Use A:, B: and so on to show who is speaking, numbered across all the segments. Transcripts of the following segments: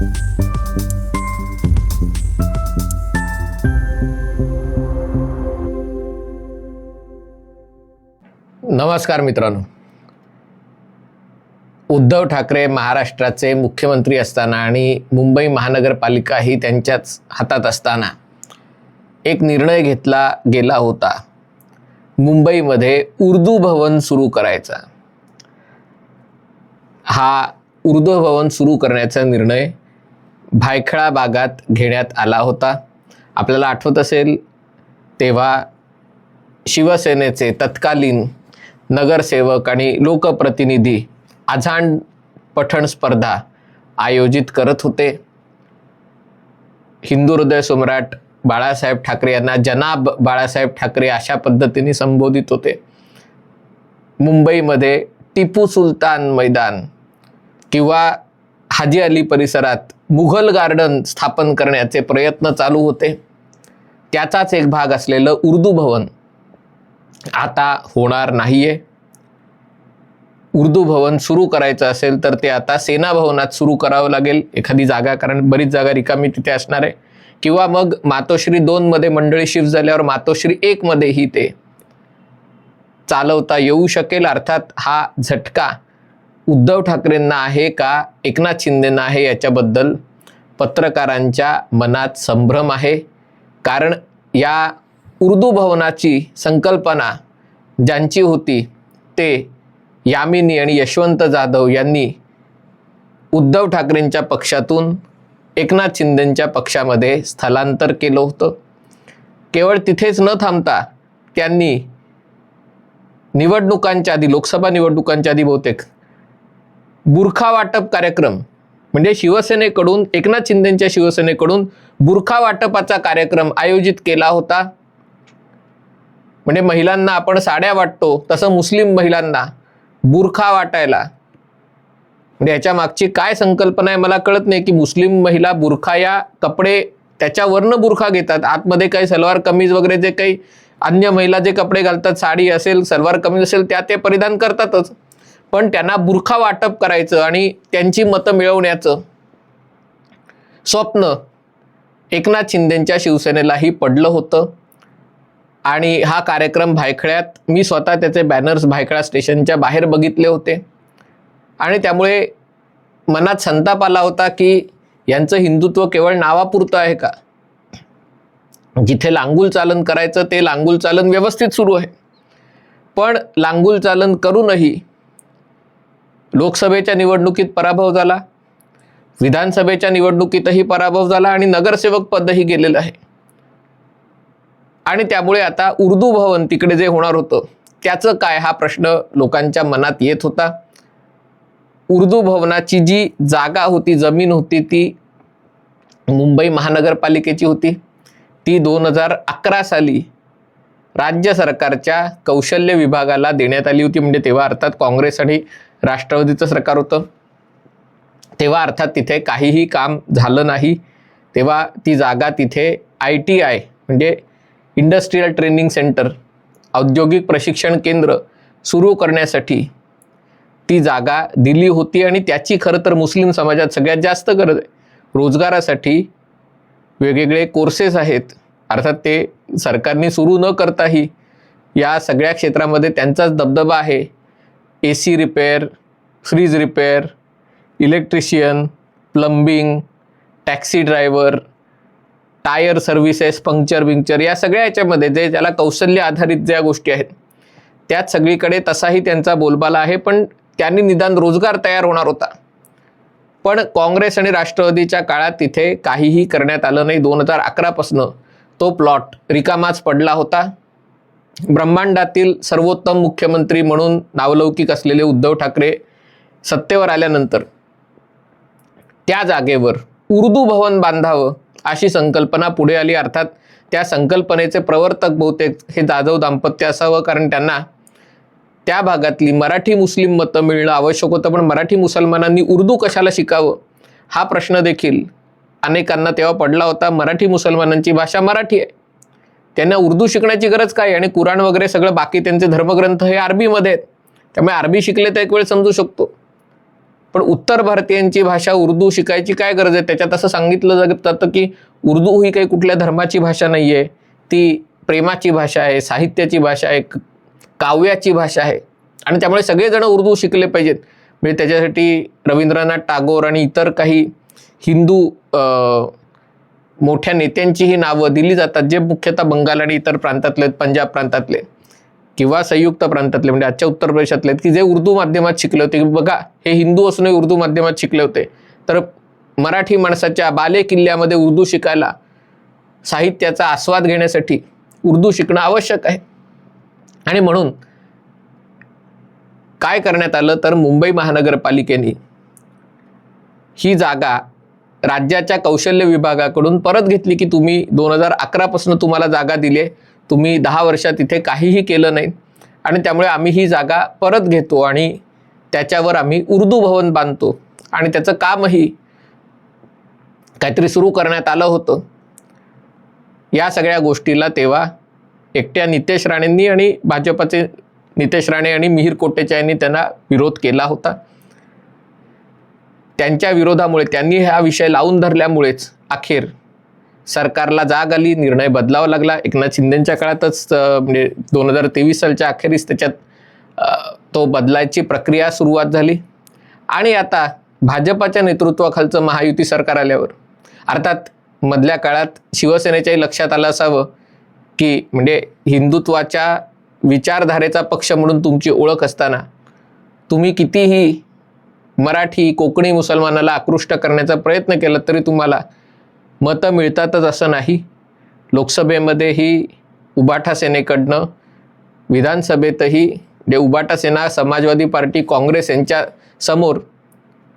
A: नमस्कार मित्रांनो. उद्धव ठाकरे महाराष्ट्राचे मुख्यमंत्री असताना आणि मुंबई महानगरपालिका ही त्यांच्याच हातात असताना एक निर्णय घेतला गेला होता. मुंबईमध्ये उर्दू भवन सुरू करायचा. हा उर्दू भवन सुरू करण्याचा निर्णय भायखळा भागात घेण्यात आला होता. आपल्याला आठवत असेल तेव्हा शिवसेनेचे तत्कालीन नगरसेवक आणि लोकप्रतिनिधी आझाण पठण स्पर्धा आयोजित करत होते. हिंदू हृदय सम्राट बाळासाहेब ठाकरे यांना जनाब बाळासाहेब ठाकरे अशा पद्धतीने संबोधित होते. मुंबईमध्ये टिपू सुलतान मैदान किंवा हाजी अली परिसरात मुघल गार्डन स्थापन करण्याचे प्रयत्न चालू होते. त्याचाच एक भाग असलेलं उर्दू भवन आता होणार नाहीये. उर्दू भवन सुरू करायचं असेल तर ते आता सेना भवनात सुरू करावं लागेल. एखादी जागा कारण बरीच जागा रिकामी तिथे असणार आहे. किंवा मग मातोश्री दोनमध्ये मंडळी शिफ्ट झाल्यावर मातोश्री एकमध्येही ते चालवता येऊ शकेल. अर्थात हा झटका उद्धव ठाकरेंना आहे का? एकनाथ शिंदेंना आहे याच्याबद्दल पत्रकारांच्या मनात संभ्रम आहे. कारण या उर्दू भवनाची संकल्पना ज्यांची होती ते यामिनी आणि यशवंत जाधव यांनी उद्धव ठाकरेंच्या पक्षातून एकनाथ शिंदेंच्या पक्षामध्ये स्थलांतर केलं होतं. केवळ तिथेच न थांबता त्यांनी निवडणुकांच्या आधी लोकसभा निवडणुकांच्या आधी बहुतेक बुरखा वाटप कार्यक्रम. म्हणजे शिवसेनेकडून एकनाथ शिंदेच्या शिवसेनेकडून बुरखा वाटपाचा कार्यक्रम आयोजित केला होता. म्हणजे महिलांना आपण साड्या वाटतो तसं मुस्लिम महिलांना बुरखा वाटायला. म्हणजे याच्या मागची काय संकल्पना आहे मला कळत नाही की मुस्लिम महिला बुरखा या कपडे त्याच्यावरनं बुरखा घेतात. आतमध्ये काही सलवार कमीज वगैरे जे काही अन्य महिला जे कपडे घालतात साडी असेल सलवार कमीज असेल त्या ते परिधान करतातच. पण त्यांना बुरखा वाटप करायचं आणि त्यांची मतं मिळवण्याचं स्वप्न एकनाथ शिंदेंच्या शिवसेनेलाही पडलं होतं. आणि हा कार्यक्रम भायखळ्यात मी स्वतः त्याचे बॅनर्स भायखळा स्टेशनच्या बाहेर बघितले होते. आणि त्यामुळे मनात संताप आला होता की यांचं हिंदुत्व केवळ नावापुरतं आहे का? जिथे लांगुल चालन करायचं ते लांगुल चालन व्यवस्थित सुरू आहे. पण लांगुल चालन करूनही लोकसभेच्या निवडणुकीत पराभव झाला विधानसभेच्या निवडणुकीतही पराभव झाला आणि नगरसेवक पदही गेलेलं आहे. आणि त्यामुळे आता उर्दू भवन तिकडे जे होणार होतं त्याचं काय हा प्रश्न लोकांच्या मनात येत होता. उर्दू भवनाची जी जागा होती जमीन होती ती मुंबई महानगरपालिकेची होती. ती दोन हजार अकरा साली राज्य सरकारच्या कौशल्य विभागाला देण्यात आली होती म्हणजे तेव्हा अर्थात काँग्रेस आणि राष्ट्रवादीचं सरकार होतं. तेव्हा अर्थात तिथे काहीही काम झालं नाही. तेव्हा ती जागा तिथे आय टी आय म्हणजे इंडस्ट्रीयल ट्रेनिंग सेंटर औद्योगिक प्रशिक्षण केंद्र सुरू करण्यासाठी ती जागा दिली होती आणि त्याची खरं तर मुस्लिम समाजात सगळ्यात जास्त गरज आहे. रोजगारासाठी वेगवेगळे कोर्सेस आहेत. अर्थात ते सरकारने सुरू न करताही या सगळ्या क्षेत्रामध्ये त्यांचाच दबदबा आहे. A C repair fridge repair electrician plumbing taxi driver tyre services puncture बिंक्चर या सगळ्या याच्यामध्ये जे ज्याला कौशल्य आधारित ज्या गोष्टी आहेत त्यात सगळीकडे तसाही त्यांचा बोलबाला आहे. पण त्यांनी निदान रोजगार तयार होणार होता. पण काँग्रेस आणि राष्ट्रवादीच्या काळात तिथे काहीही करण्यात आलं नाही. दोन हजार अकरापासनं तो प्लॉट रिकामाच पडला होता. ब्रह्मांडातील सर्वोत्तम मुख्यमंत्री म्हणून नावलौकिक असलेले उद्धव ठाकरे सत्तेवर आल्यानंतर त्या जागेवर उर्दू भवन बांधावं अशी संकल्पना पुढे आली. अर्थात त्या संकल्पनेचे प्रवर्तक बहुतेक हे जाधव दाम्पत्य असावं कारण त्यांना त्या भागातली मराठी मुस्लिम मतं मिळणं आवश्यक होतं. पण मराठी मुसलमानांनी उर्दू कशाला शिकावं? हा प्रश्न देखील अनेकांना तेव्हा पडला होता. मराठी मुसलमानांची भाषा मराठी आहे. त्यांना उर्दू शिकण्याची गरज काय? आणि कुराण वगैरे सगळं बाकी त्यांचे धर्मग्रंथ हे अरबीमध्ये आहेत. त्यामुळे अरबी शिकले तर एक वेळ समजू शकतो. पण उत्तर भारतीयांची भाषा उर्दू शिकायची काय गरज आहे? त्याच्यात असं सांगितलं जातं की उर्दू ही काही कुठल्या धर्माची भाषा नाही आहे ती प्रेमाची भाषा आहे साहित्याची भाषा आहे काव्याची भाषा आहे. आणि त्यामुळे सगळेजण उर्दू शिकले पाहिजेत. म्हणजे त्याच्यासाठी रवींद्रनाथ टागोर आणि इतर काही हिंदू मोठ्या नेत्यांचीही नावं दिली जातात जे मुख्यतः बंगाल आणि इतर प्रांतातले आहेत, पंजाब प्रांतातले किंवा संयुक्त प्रांतातले म्हणजे आजच्या उत्तर प्रदेशातले आहेत, की जे उर्दू माध्यमात शिकले होते. की बघा हे हिंदू असूनही उर्दू माध्यमात शिकले होते. तर मराठी माणसाच्या बाले किल्ल्यामध्ये उर्दू शिकायला साहित्याचा आस्वाद घेण्यासाठी उर्दू शिकणं आवश्यक आहे. आणि म्हणून काय करण्यात आलं? तर मुंबई महानगरपालिकेने ही जागा राज्याच्या कौशल्य विभागाकडून परत घेतली की तुम्ही दोन हजार अकरापासून तुम्हाला जागा दिली आहे. तुम्ही दहा वर्षात इथे काहीही केलं नाही. आणि त्यामुळे आम्ही ही जागा परत घेतो आणि त्याच्यावर आम्ही उर्दू भवन बांधतो. आणि त्याचं कामही काहीतरी सुरू करण्यात आलं होतं. या सगळ्या गोष्टीला तेव्हा एकट्या नितेश राणेंनी आणि भाजपाचे नितेश राणे आणि मिहीर कोटेचा यांनी त्यांना विरोध केला होता. त्यांच्या विरोधामुळे त्यांनी हा विषय लावून धरल्यामुळेच अखेर सरकारला जाग आली निर्णय बदलावा लागला. एकनाथ शिंदेच्या काळातच म्हणजे दोन हजार तेवीस सालच्या अखेरीस त्याच्यात तो बदलायची प्रक्रिया सुरुवात झाली. आणि आता भाजपाच्या नेतृत्वाखालचं महायुती सरकार आल्यावर अर्थात मधल्या काळात शिवसेनेच्याही लक्षात आलं असावं की म्हणजे हिंदुत्वाच्या विचारधारेचा पक्ष म्हणून तुमची ओळख असताना तुम्ही कितीही मराठी कोकणी मुसलमानाला आकृष्ट करण्याचा प्रयत्न केला तरी तुम्हाला मतं मिळतातच असं नाही. लोकसभेमध्येही उबाठा सेनेकडनं विधानसभेतही जे उबाटा सेना समाजवादी पार्टी काँग्रेस यांच्या समोर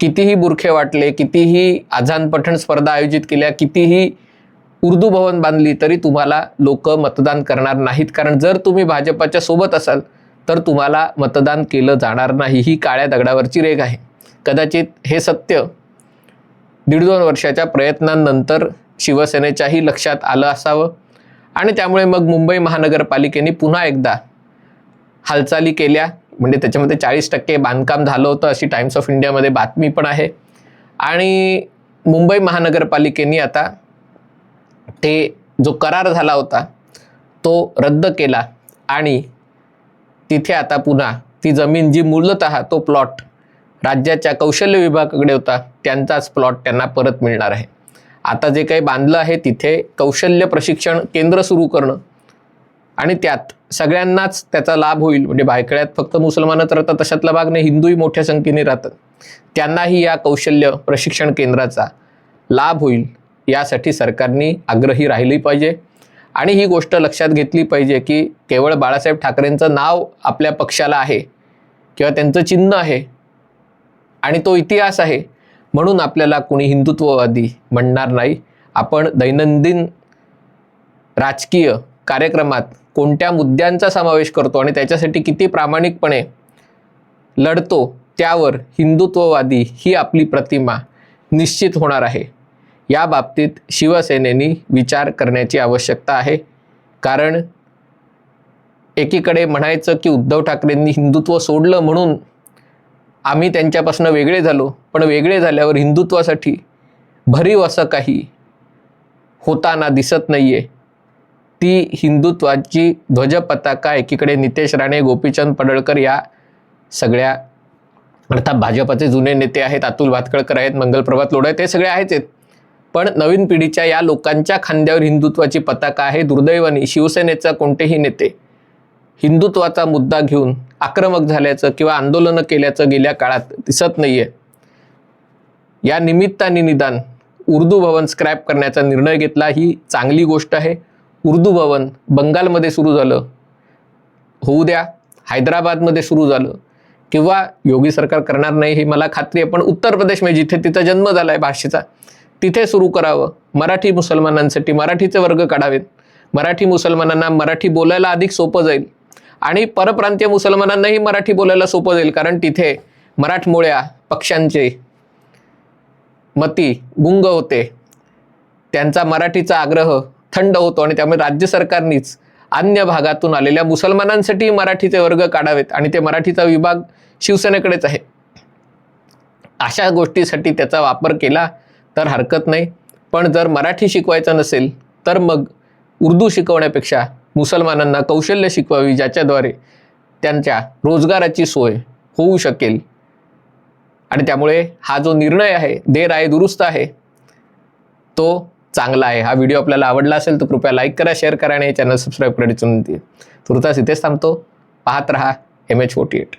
A: कितीही बुरखे वाटले कितीही आझान पठण स्पर्धा आयोजित केल्या कितीही उर्दू भवन बांधली तरी तुम्हाला लोक मतदान करणार नाहीत. कारण जर तुम्ही भाजपाच्या सोबत असाल तर तुम्हाला मतदान केलं जाणार नाही. ही काळ्या दगडावरची रेग आहे. कदाचित हे सत्य दीड दोन वर्षाच्या प्रयत्नांनंतर शिवसेनेच्याही लक्षात आलं असावं. आणि त्यामुळे मग मुंबई महानगरपालिकेने पुन्हा एकदा हालचाली केल्या. म्हणजे त्याच्यामध्ये चाळीस टक्के बांधकाम झालं होतं अशी टाइम्स ऑफ इंडियामध्ये बातमी पण आहे. आणि मुंबई महानगरपालिकेने आता ते जो करार झाला होता तो रद्द केला. आणि तिथे आता पुन्हा ती जमीन जी मूलत तो प्लॉट राज्याच्या कौशल्य विभागाकडे होता त्यांचाच प्लॉट त्यांना परत मिळणार आहे. आता जे काही बांधलं आहे तिथे कौशल्य प्रशिक्षण केंद्र सुरू करणं. आणि त्यात सगळ्यांनाच त्याचा लाभ होईल. म्हणजे बायकळ्यात फक्त मुसलमानच राहतात तशातला भाग नाही हिंदूही मोठ्या संख्येने राहतात. त्यांनाही या कौशल्य प्रशिक्षण केंद्राचा लाभ होईल. यासाठी सरकारने आग्रही राहिली पाहिजे. आणि ही गोष्ट लक्षात घेतली पाहिजे की केवळ बाळासाहेब ठाकरेंचं नाव आपल्या पक्षाला आहे किंवा त्यांचं चिन्ह आहे आणि तो इतिहास आहे. म्हणून आपल्याला कोणी हिंदुत्ववादी म्हणणार नाही. आपण दैनंदिन राजकीय कार्यक्रमात कोणत्या मुद्द्यांचा समावेश करतो आणि त्याच्यासाठी किती प्रामाणिकपणे लढतो त्यावर हिंदुत्ववादी ही आपली प्रतिमा निश्चित होणार आहे. या बाबतीत शिवसेनेनी विचार करण्याची आवश्यकता आहे. कारण एकीकडे म्हणायचं की उद्धव ठाकरेंनी हिंदुत्व सोडलं म्हणून आम्ही त्यांच्यापासून वेगळे झालो पण वेगळे झाल्यावर हिंदुत्वासाठी भरीव असं काही होताना दिसत नाही आहे ती हिंदुत्वाची ध्वजपताका एकीकडे नितेश राणे गोपीचंद पडळकर या सगळ्या अर्थात भाजपाचे जुने नेते आहेत अतुल भातखळकर आहेत मंगलप्रभात लोढा आहेत ते सगळे आहेच आहेत. पण नवीन पिढीच्या या लोकांच्या खांद्यावर हिंदुत्वाची पताका आहे दुर्दैवाने शिवसेनेचा कोणतेही नेते हिंदुत्वाचा मुद्दा घेऊन आक्रमक झाल्याचं किंवा आंदोलनं केल्याचं गेल्या काळात दिसत नाहीये. या निमित्ताने निदान उर्दू भवन स्क्रॅप करण्याचा निर्णय घेतला ही चांगली गोष्ट आहे. उर्दू भवन बंगालमध्ये सुरू झालं होऊ द्या हैदराबादमध्ये सुरू झालं किंवा योगी सरकार करणार नाही हे मला खात्री आहे पण उत्तर प्रदेशमध्ये जिथे तिचा जन्म झाला आहे भाषेचा तिथे सुरू करावं. मराठी मुसलमानांसाठी मराठीचे वर्ग काढावेत. मराठी मुसलमानांना मराठी बोलायला अधिक सोपं जाईल. आणि परप्रांतीय मुसलमानांनाही मराठी बोलायला सोपं जाईल कारण तिथे मराठमोळ्या पक्षांचे मती गुंग होते. त्यांचा मराठीचा आग्रह थंड होतो आणि त्यामुळे राज्य सरकारनीच अन्य भागातून आलेल्या मुसलमानांसाठी मराठीचे वर्ग काढावेत आणि ते मराठीचा विभाग शिवसेनेकडेच आहे. अशा गोष्टीसाठी त्याचा वापर केला तर हरकत नाही. पण जर मराठी शिकवायचं नसेल तर मग उर्दू शिकवण्यापेक्षा मुसलमानांना कौशल्य शिकवावी ज्याच्याद्वारे त्यांच्या रोजगाराची सोय होऊ शकेल. आणि त्यामुळे हा जो निर्णय आहे देर आहे दुरुस्त आहे तो चांगला आहे. हा व्हिडिओ आपल्याला आवडला असेल तर कृपया लाईक करा शेअर करा आणि चॅनल सबस्क्राईब करायची विनंती तुर्तास इथेच थांबतो. पाहत रहा एम एच फोर्टी एट